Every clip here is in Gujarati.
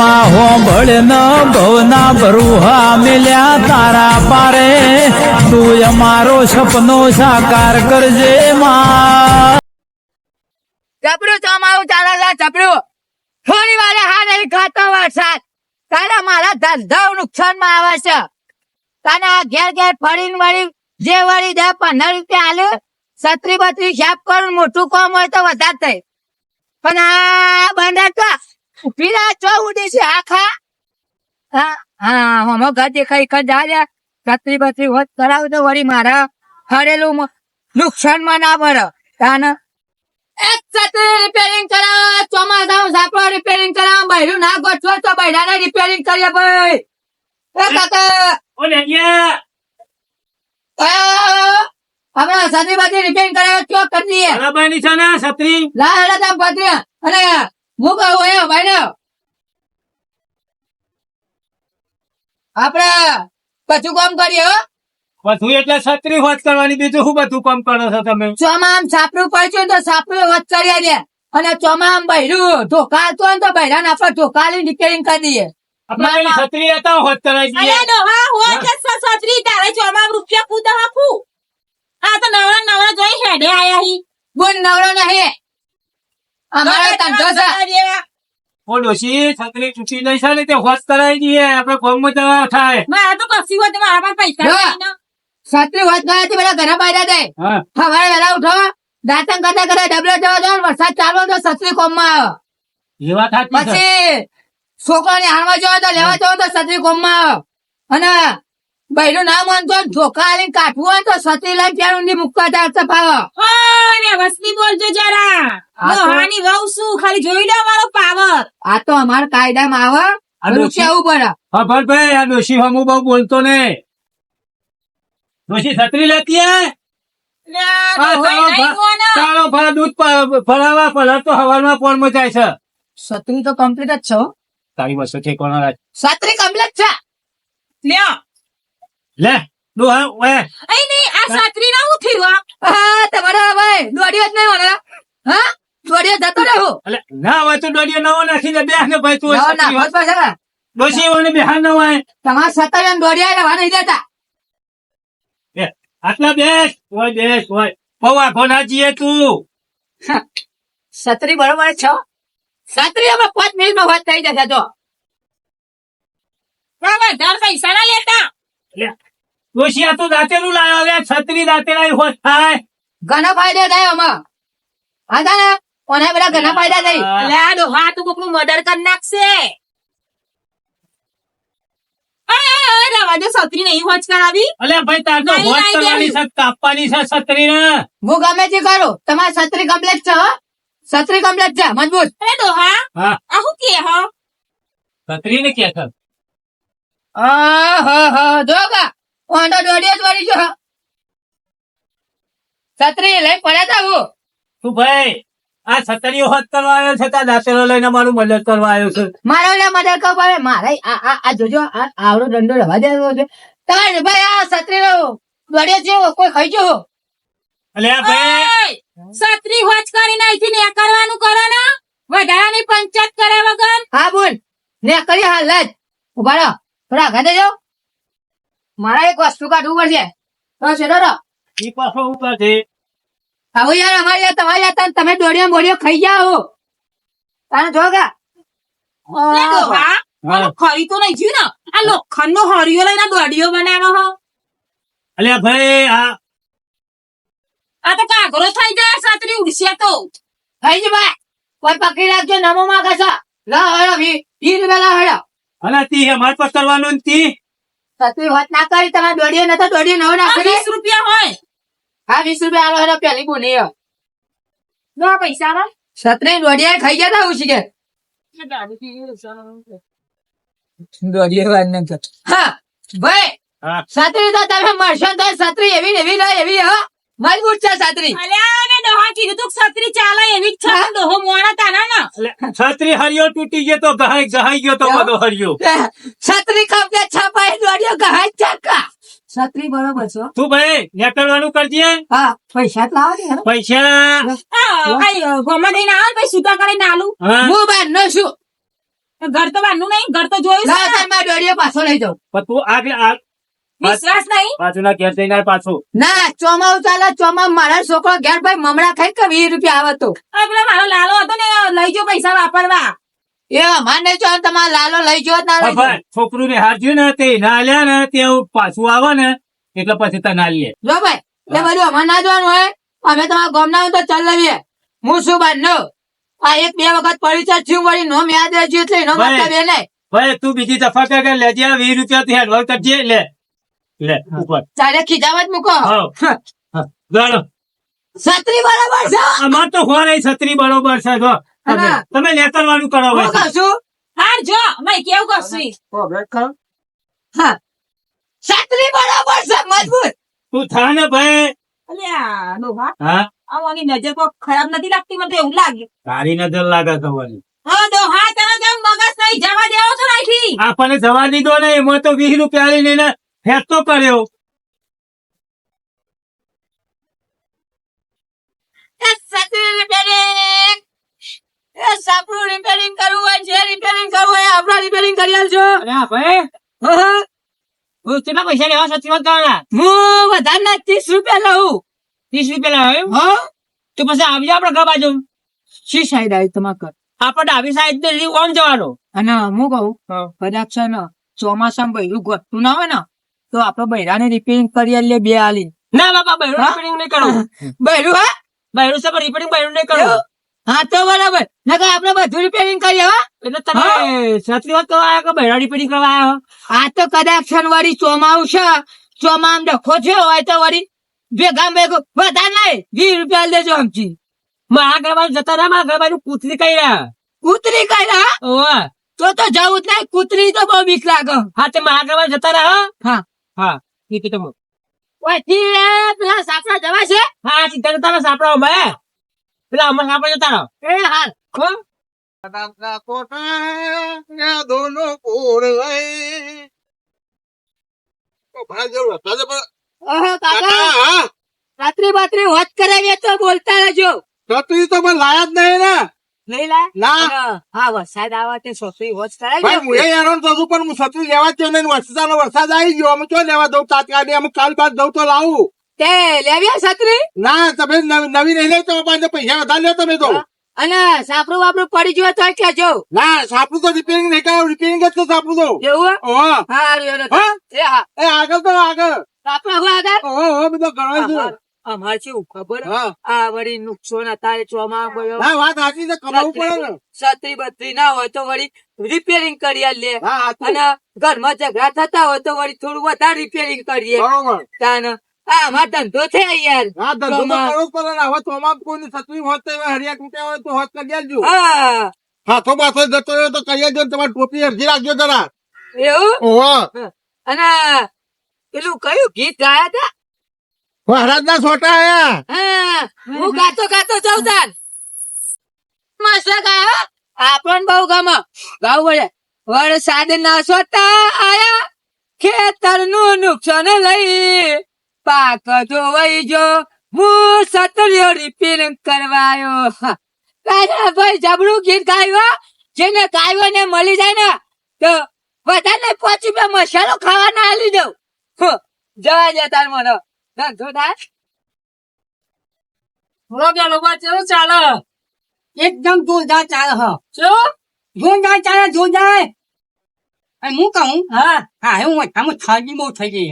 માં ભવના બરુહા મિલ્યા તારા પારે. તું અમારો સપનો સાકાર કરજે મારા ધંધા નુકસાનમાં આવે છે. તને આ ઘેર ઘેર ફરીને જે વળી દે પંદર રૂપિયા આલે, છત્રી બત્રી શાપ કરું મોટું કામ હોય તો વધારે થાય. પણ આ બંદર રહ્યા ચો ઉડી છે આખા. હા હા હમો ઘર દેખાય ઘર જા સત્રી બત્રી હોત કરાવ તો વળી મારા. હરેલું નુકસાનમાં ના પડે તાન. એક છત્રી રિપેરિંગ કરાવ ચોમાસામાં સાપડો રિપેરિંગ કરાવો બૈરું ના ગોઠવો તો બૈરાને રિપેરિંગ કરીએ ભાઈ. એ કાકા. ઓલે અહીંયા. આપણે છત્રી બત્રી રિપેરિંગ કરાવો કયો કરી દઈએ બરાબરની છે ને છત્રી. લા હેડા તમે પત્રી અને હું હોય ભાઈ ને આપણે કામ કરીએ હો. બધું એટલે છત્રી હોત કરવાની બીજું શું બધું કામ કરો છો તમે? ચોમા આમ સાપરું પડશું તો સાપરું વાત કરી દે અને ચોમા આમ બૈરું ધોકા તો તો બૈરાને આપણે ધોકા રિપેરિંગ કરી દઈએ. આપણે છત્રી હતા હોત કરાવી દઈએ. અરે કે તારે ચોમા રૂપિયા કૂદા હાકું આ તો નવરા નવરા જોઈ હેડે આયા હી. બોલ નવરો નહીં. અમારો ધંધો છે ઓ ડોશી છત્રી તૂટી નહીં છે ને તે હોત કરાવી દઈએ. આપણે ફોર્મમાં જવા થાય મારા તો કસી હોય તો મારા પાસે પૈસા. છત્રી વાત ગયા હતી પેલા ઘરે બહાર દે સવારે વહેલા ઉઠો દાંતન કરતા કરતા ડબલો જવા દો વરસાદ ચાલવો તો છત્રી કોમમાં આવે. એવા થાય સાચી છે. પછી છોકરાને હાણવા જવા તો લેવા જવો તો છત્રી કોમમાં આવે. અને બૈરું ના માનતો ધોકા આલીને કાઢવું હોય તો છત્રી લઈને ત્યાં ઊંધી મૂકવા જાય તો ફાવે ઓય, વસ્તી બોલજો જરા. આ વહુ શું? ખાલી જોઈ લો મારો પાવર. આ તો અમાર કાયદામાં આવે. આ બધું ડોશી કેવું પડે. હા ભાઈ આ ડોશી હમું બહુ બોલતો ને. ડોશી છત્રી લેતી હે? લે, આ નહીં દૂધ પ- તો હવારમાં પોરમાં જાય છે. છત્રી તો કમ્પ્લીટ જ છે હો. તારી રાખ. છત્રી કમ્પ્લીટ છે. લ્યો. લે ડોહા ઓએ અહીં નહીં, આ છત્રી ના હું થયું આ? તમારા ભાઈ દોડ્યો જ નહીં મને હા દોડ્યો જતો રહ્યો અલે ના હોય તો નવો ને ભાઈ તું જ પાછા. ડોશી ઓને બેહાર ન. હોય. તમારા સત્તર દોડ્યા રહેવા નહીં દેતા. આટલા બેસ હોય બેસ હોય. બહુ આખો તું. છત્રી બરોબર છો. છત્રી હવે પાંચ મિનિટમાં વાત થઈ જશે તો બરાબર, ધાર પૈસા ડોશી આ તો દાંતેલું લાવ્યો હવે છત્રી દાંતે લાવી હોય હાય ઘણા ફાયદા થાય આમાં. હા ને? કોને બધા ઘણા ફાયદા થાય. એટલે આ ડોહા તું કોકનું મર્ડર કરી નાખશે. અરે, અરે, રવા દે, છત્રી નહીં હોજ કરાવી. અલે ભાઈ તાર તો નહીં કરવાની છે કાપવાની છે છત્રી ને હું ગમે તે કરું. તમારી છત્રી કમ્પ્લેટ છે છત્રી કમ્પ્લેટ છે મજબૂત. અરે ડોહા હા. આ શું કે હો? છત્રી ને કે છે. હા હા હા જો ઓંડો દોડ્યો જ વળી છો છત્રી લઈ પડ્યા તા હું. તું ભાઈ? આ છત્રીઓ હોત કરવા આવ્યો છે ત્યાં દાસેલો લઈને મારું મદદ કરવા આવ્યો છે. મારો લે મદદ કરવા આવે મારે આ આ આ જોજો આ આવડો દંડો રવા દેવો છે. તમારે ભાઈ આ છત્રી દોડ્યો છે કોઈ ખાઈ જો અલે આ ભાઈ! છત્રી હોચ કરીને અહીંથી ને કરવાનું કરો ને. વધારાની પંચાયત કરે વગર. હા બોલ. ને કરી હાલ. જ ઊભા રહો. થોડા આગળ દેજો મારે એક વસ્તુ કાઢવું પડશે. તો છે તો ઈ પાછો ઉપર છે. હવે યાર અમારે યાર તમારે યાર તમે- તમે દોડ્યો ખાઈ જાઓ તાને જો ખરી તો નહીં જ્યું ને. આ લોખંડ નો હરિયો લઈને દોડીઓ બનાવો હો. અલે ભાઈ આ આ તો કાગરો થઈ જાય છત્રી ઉડશે તો. ખાઈ જી ભાઈ કોઈ પકડી રાખજો નમો માં કશા લા હેડો વી વી રૂપિયા હેડો અલા તી અમાર પર કરવાનું તી. સત્રી વાત ના કરી તમે દોડ્યો નતો દોડ્યો નવો આ વીસ રૂપિયા હોય. હા વીસ રૂપિયા આલો હેડો પેલી બોની લો પૈસા માં સત્રી દોડિયા ખાઈ ગયા તા ઉછી કે? દોડિયા વાત ન કર. હા ભાઈ હા. તો તમે મળશો તો છત્રી એવી ને એવી લો એવી હો. મજબૂત છે સત્રી. અલ્યા મેં કીધું તું છત્રી ચાલે એવી જ છે. મોણા અલે છત્રી હરિયો તૂટી ગયો તો ગહાય ગહાઈ ગયો તો બધો હરિયો. છત્રી કપડે છપાઈ દોડ્યો ગહાય ચકા. છત્રી બરોબર છો તું ભાઈ નીકળવાનું કરજે. હા પૈસા તો લાવો પૈસા. ગોમાં થઈને આવે પછી સૂતા કરીને આલું. હું. બાર નો છું. ઘર તો બહારનું નહીં ઘર તો જોયું પાછો લઈ જાઉં. તું આગળ આ વિશ્વાસ નહીં? પાછું ના ઘેર જઈને પાછું. ના ચોમાવું ચાલે ચોમા મારા છોકરો ઘેર ભાઈ મમરા ખાઈ કે વીસ રૂપિયા આવે તો? મારો લાલો હતો ને લઈ જો પૈસા વાપરવા. એ અમારે જો તમારા લાલો લઈ જો ના લઈ છોકરું ને હારજ્યું ને તે ના લ્યા ને તે પાછું આવે ને એટલે પછી તને ના લે જો ભાઈ એ બધું અમારે ના જોવાનું હોય. અમે તમારા ગોમ ના તો ચાલ લઈએ. હું શું બાંધો નો આ એક બે વખત પરિચય થયું વળી નોમ યાદ રહેજો એટલે એનો ભાઈ. મતલબ એ નહીં. ભાઈ તું બીજી દફા કે લેજે વીસ રૂપિયા થી હેડવર કરજે લે. લે ઉપર તારે ખીજામાં મૂકો. હા. હા. છત્રી બરાબર છે અમાર તો ખોરે છત્રી બરોબર છે જો. તમે હા. તમે કરો હું કહું છું? હાર જો મેં કેવું કરશું હા છત્રી બરાબર છે મજબૂત. તું થા ને ભાઈ. અલ્યા ડોહા હા? આવવાની નજર કોઈ ખરાબ નથી લાગતી મને તો એવું લાગે. તારી નજર લાગે તમારી હા ડોહા તને કેમ મગજ નહીં જવા દેવો છો નાખી આપણને જવા દીધો ને એમાં તો વીસ રૂપિયા લઈને ફેંકતો કર્યો એ રિપેરિંગ એ સાપડું રિપેરિંગ કરવું હોય જે રિપેરિંગ કરવું હોય આપણા રિપેરિંગ કરી આલજો અરે ભાઈ. હા, હા. હું કેટલા પૈસા લેવા સચીવત કરવાના હું વધારના ત્રીસ રૂપિયા લઉં. ત્રીસ રૂપિયા લેવા હા. તો પછી આવી આપડે ઘર બાજુ. શી સાઈડ આવી તમારે ઘર? આપણે ડાબી સાઈડ ને ઓન જવાનું. અને હું કહું. કદાચ છે ને ચોમાસામાં બૈરું ગોઠતું ના હોય ને તો આપડે બૈરાને રિપેરિંગ કરી આલીએ બે આલી. ના બાપા બૈરું? રિપેરિંગ નહીં કરવું બૈરું હા? બૈરું છે પણ રિપેરિંગ બૈરું નહીં કરવું હા તો બરાબર. નકર આપણે બધું રિપેરિંગ કરી હા એટલે તમે સાચી વાત કરવા આવ્યા કે બૈરા રિપેરિંગ કરવા આવ્યા આ તો કદાચ વળી ચોમાવું છે. ચોમામ ડખો છે હોય તો વળી ભેગા ભેગો વધારે નહીં વીસ રૂપિયા લેજો આમથી મારા જતા રહ્યા મારા ઘર બાજુ કૂતરી કઈ રહ્યા? કૂતરી કઈ રહ્યા? તો તો જવું જ નહીં કૂતરી તો બહુ બીક લાગે. હા તે મારા જતા રહ્યા હા. હા એ તમે. ઓય પેલા સાપડા જવા છે? હા ચિંતા કરતા ના સાપડા અમે પેલા અમર સાપડા જતા રહો. એ હાલ. કો દોનો કોર રાત્રે બાત્રે વાત કરાવીએ તો બોલતા રહેજો. રાત્રિ તો લાયા જ નહીં ને. નહીં લા. ના. હા વરસાદ આવે તે સોસરી હોત ભાઈ હું હેરાન થતું પણ હું છત્રી લેવા જ નહીં. વરસાદ વરસાદ આવી ગયો. અમે ક્યાં લેવા દઉં? તાત્કાલિક અમે કાલ બાદ દઉં તો લાવું. તે લેવ્યા છત્રી? ના તમે નવી નવી નહીં લે તો પાંચ પૈસા વધારે લે તમે તો. અને સાપડું બાપડું પડી ગયું તો કેજો ના સાપડું તો રિપેરિંગ નહીં કરાવ. રિપેરિંગ જ તો સાપડું તો. એવું હા. હા? એ એ આગળ તો આગળ. સાપડા હું આગળ? ઓહો ઓહો બધો ગણાય છે. અમાર શું ખબર? હા. આ વળી નુકસાન અત્યારે ચોમા ગયો ના વાત સાચી છે કમાવું પડે ને. છત્રી બત્રી ના હોય તો વળી રિપેરિંગ કરી લે અને ઘરમાં ઝઘડા થતા હોય તો વળી થોડું વધારે રિપેરિંગ કરીએ. બરોબર. તાન આ અમાર ધંધો છે યાર. હા ધંધો તો કરવો પડે ને. હવે ચોમાસ કોઈની છત્રી હોત તો હરિયા તૂટ્યા હોય તો હોત કરી આવજો હા. હાથો બાથો જતો રહ્યો તો કહી દો તમારી ટોપી અડધી રાખજો જરા એવું? અને પેલું કયું ગીત ગાયા હતા મહારાજ ના છોટા આયા. હા ગાતો ગાતો જઉં તાન મસ્ત ગાયો આપણ બહુ ગમો. ગાવ પડે. વરસાદ ના છોટા આયા ખેતરનું નુકસાન લઈ. પાક ધોવાઈ જો, હું સતરિયો રિપેરિંગ કરવાયો. કાના ભાઈ જબરું ગીત ગાયો, જેને ગાયો ને મળી જાય ને, તો બધાને પોચી મેં મસાલો ખાવાના આલી દઉં. જવા દે તાર મને. ધંધો થાય ચાલે? એકદમ જોરદાર ચાલે હ. શું જોરદાર ચાલે જોરદાર અને હું કહું હા હા હું મોટામાં થાળી બહુ થઈ ગઈ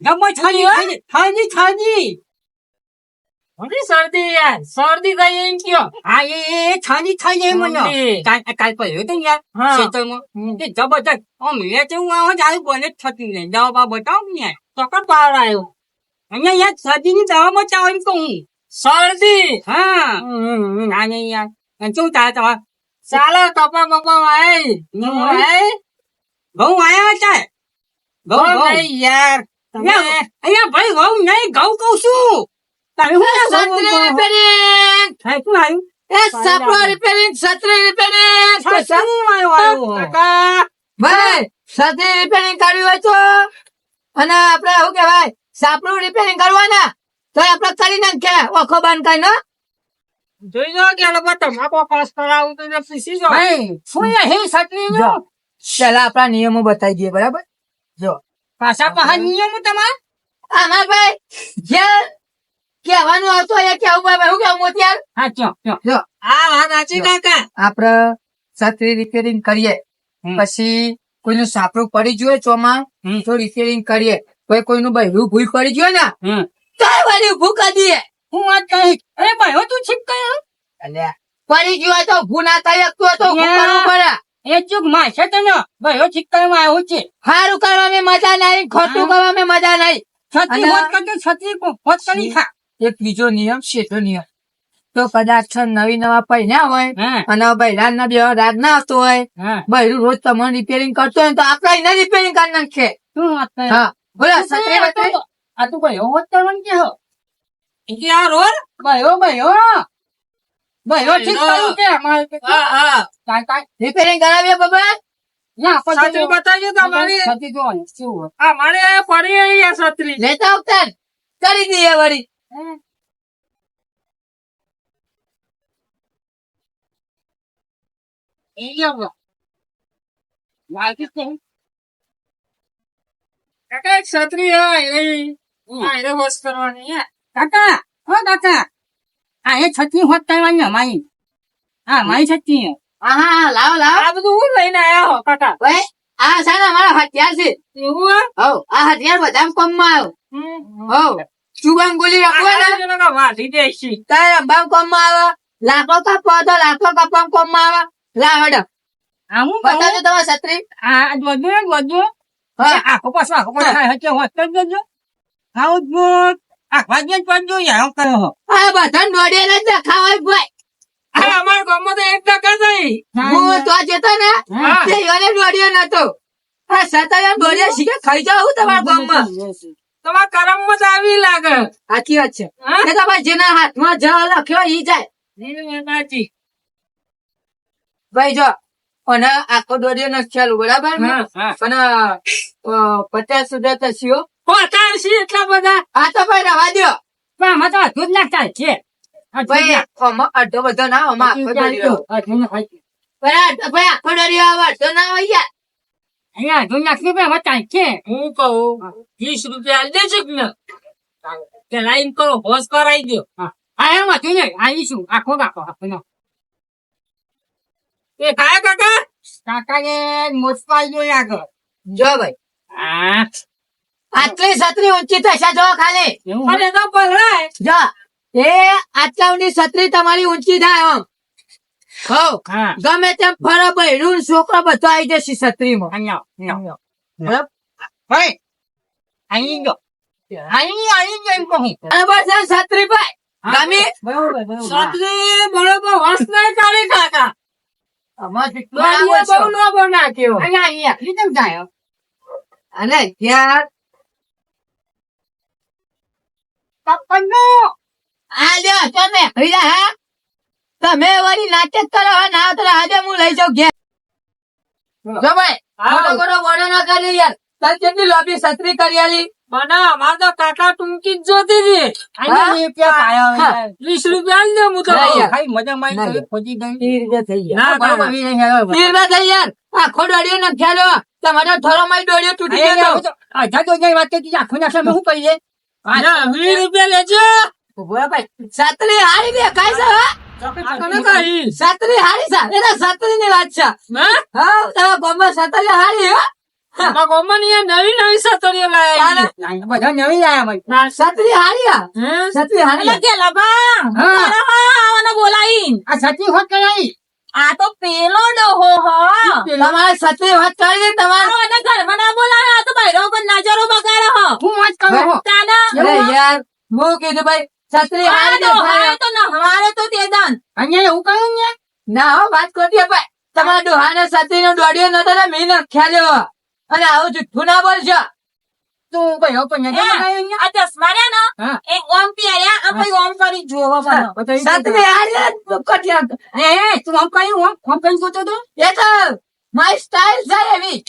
ગમે થાળી થાળી થાળી મોટી શરદી યાર. શરદી થઈ એમ કયો? હા એ એ થાળી થઈ ગઈ મને કાલ કાલ પડ્યો તો યાર ખેતરમાં. તે જબરદસ્ત આમ લે છે હું આવા ચાલુ બને જ થતી નહીં. દવા બતાવ ને યાર. ચોક્કસ પાર આવ્યો અહીંયા યાર શરદીની દવા બતાવો એમ કહું શરદી? હા. ના નહીં યાર શું થાય તમારે? ચાલો કપા બપા વાય. વાય? ઘઉં આવ્યા છે ઘઉં નહીં યાર. અહીંયા ભાઈ ઘઉં નહીં ઘઉં કહું છું. ભાઈ અને આપણે શું કહેવાય? સાપડું રિપેરિંગ કરવાના? તો આપણે કરી નાખે. ઓખો બંધ કરી નો જોઈ જો કે લોકો તમાકુ પાસ કરાવું તો પીસી જો. શું અહીં છત્રી જો. ચલા આપણા નિયમો બતાવી દઈએ બરાબર? જો. પાછા પાછા નિયમો તમારે? આમાં ભાઈ જે કહેવાનું આવતું એ કેવું ભાઈ હું કેવું મોતિયાર હા ચો ચો જો. આ વાત સાચી કાકા આપડે સત્રી રિપેરિંગ કરીએ. પછી કોઈનું સાપડું પડી હોય ચોમાં હમ. તો રિપેરિંગ કરીએ. કોઈ કોઈનું બહેરું ભૂલ પડી ગયો ને હમ. વાળી ભૂકા ઊભું દઈએ. હું વાત કરી. અરે ભાઈ તું છીક કયો અલે પડી ગયો તો ઊભું ના થઈ તો ઊભું પડે. એ ચૂકમાં છે તને. ભાઈ હો છીક કરવામાં આવ્યો છે સારું કરવામાં મજા નહીં ખોટું. કરવામાં મજા નહીં. છત્રી હોત કરતો છત્રી હોત કરી ખા. એક બીજો નિયમ શેઠો નિયમ. તો કદાચ છે નવી નવા પહેર્યા હોય અને અને બૈરાન ના બે રાગ ના આવતો હોય ભાઈ બૈરું રોજ તમને રિપેરિંગ કરતો હોય તો આપડે એને રિપેરિંગ કરી નાખે શું વાત હા. બોલો આ છત્રી બત્રી? તો- આ તું ભાઈ હોત કરવાનું કે હો? કે આ રોલ? ભાઈ હો ભાઈ હો. ભાઈ હો છીક કર્યું છે અમારે કે હા હા. કાંઈ કાંઈ. રિપેરિંગ કરાવીએ બાબા? ના આપણે છત્રી બતાવજો તમારી છત્રી જો શું હોય? આ મારે પડી રહી આ છત્રી. લેતા આવતા કરી દઈએ વળી. એ આવો વાગી છે કાકા એક છત્રી હા હા હોશ કરવાની કાકા હો કાકા. આ એ છત્રી હોત કરવાની અમારી. હા મારી છત્રી હા હા લાવો લાવો. આ બધું હું લઈને આવ્યો હો કાકા? ભાઈ આ છે ને હથિયાર છે. એવું હે? આ હથિયાર બધા કોમમાં આવ્યો. હવ શુભમ ગોલી આ રાખવો વાઢી દેશી. તારે અંબામ કોમમાં આવે લાખો કાપવા તો લાખો કાપવા કોમમાં આવે લા હડો. આ હું કહું? બતાવજો તમારા છત્રી. આ વધુ ને વધુ હા. આખો પાછો આખો પાછો થાય હચ્ચે હોત કરી દેજો. આવું જ બોલ જ પડજો યાર હું કર્યો હો. આ બધા દોડેલા જ દેખાવાય ભાઈ આ અમારા ગામમાં તો એક ટકા નહીં. હું તો જતો ને તે યોને દોડ્યો નતો. આ સતાયા દોડ્યા શીખે ખાઈ જાવ હું તમારા ગામમાં. તમારા કરમમાં જ આવી લાગે. સાચી વાત છે. જેના હાથમાં જ લખ્યો ઈ જાય. ભાઈ જો અને આખો દોડ્યો નો ચાલુ બરાબર ને? હા, હા. પણ પચાસ સુધી તો થયો. એટલા બધા? આ તો ભાઈ રવા દ્યો. પણ આમાં તો અડધો જ નાખતા છે. ભાઈ અડધો બધો ના આમાં આખો નાખજો. ભાઈ આખો દોડ્યો આવે અડધો ના હોય યાર. અહીંયા અડધો નાખશું ભાઈ આમાં ચાલશે. હું કહું વીસ રૂપિયા આલી દેજો ને? પેલા એમ કરો હોશ કરાવી દો હા. એમ હતું ને. આવીશું. આખો આખો નાખો. એ ખાયા કાકા? જોઈએ આગળ. જો ભાઈ. હા. આટલી છત્રી ઊંચી થશે જો ખાલી. એવું અને તો પલરાય જો. એ આટલા છત્રી તમારી ઊંચી થાય આમ. હો. ગમે તેમ ફરે ને છોકરો બધો આવી જશે છત્રીમાં. અહીંયા અહીંયા. બરાબર? ભાઈ અહીં ગયો અહીં અહીં કહું. અને બસ છત્રી ભાઈ. ગમી બરોબર બરોબર. છત્રી બરોબર નહીં કાઢી કાકા. અને ત્યાં તમે હા? તમે વળી નાટક કરો ના તો આજે હું લઈ જાઉં ઘેર. જો ભાઈ મોટો મોઢો ના કરી યાર. તને કેટલી લોબી છત્રી કરી આલી? મને અમાર તો કાકા ટૂંકી જ જોતી હતી. વીસ રૂપિયા દે હું તો મજા મારી ખોજી ગઈ. રીતે થઈ ગયા. થઈ યાર આખો દોડ્યો ને ખ્યાલો તમારો થોડો માં દોડ્યો તૂટી ગયો અડધા તો જઈ વાત કરી આખું નાખે શું કરીએ? ના, વીસ રૂપિયા લેજો. સાતરી હારી દે કાઈ હા? કહી? છત્રી હારી સા એ તો ની વાત છે. હા? હા તમારા ગામમાં છત્રી હારી હો. નવી નવી સતરીઓ તારે બધા નવી લાયા છત્રી હારી હા હે? છત્રી હારી કે લબા હા. બોલાઈ આ સાચી હોત કરાઈ આ તો પેલો ડોહો હો. તમારે છત્રી વાત કરી તમારે. અને ઘરમાં ના બોલાવે આ તો બૈરો પર નજરો બગાડે હો. હું વાત કરું હો? તાના યાર હું કીધું ભાઈ. છત્રી હારે દે ભાઈ. તો ના હવારે તો તે દાન. અહીંયા એવું કહ્યું ને ના હો વાત કરતી ભાઈ. તમારા ડોહાને છત્રી નો દોડ્યો નતો ને મેં ખ્યાલ અને આવું જુઠ્ઠું ના બોલશો. તું બૈરો પણ આ ચશ્મા રે ને એ ઓમ પહેર્યા આ ભાઈ ઓમ કરી જોવો મને છત્રી હારી કટ્યા એ તું. ઓમ કઈ ઓમ આમ કઈ ગયો તો. એ તો મારી સ્ટાઇલ છે એવી.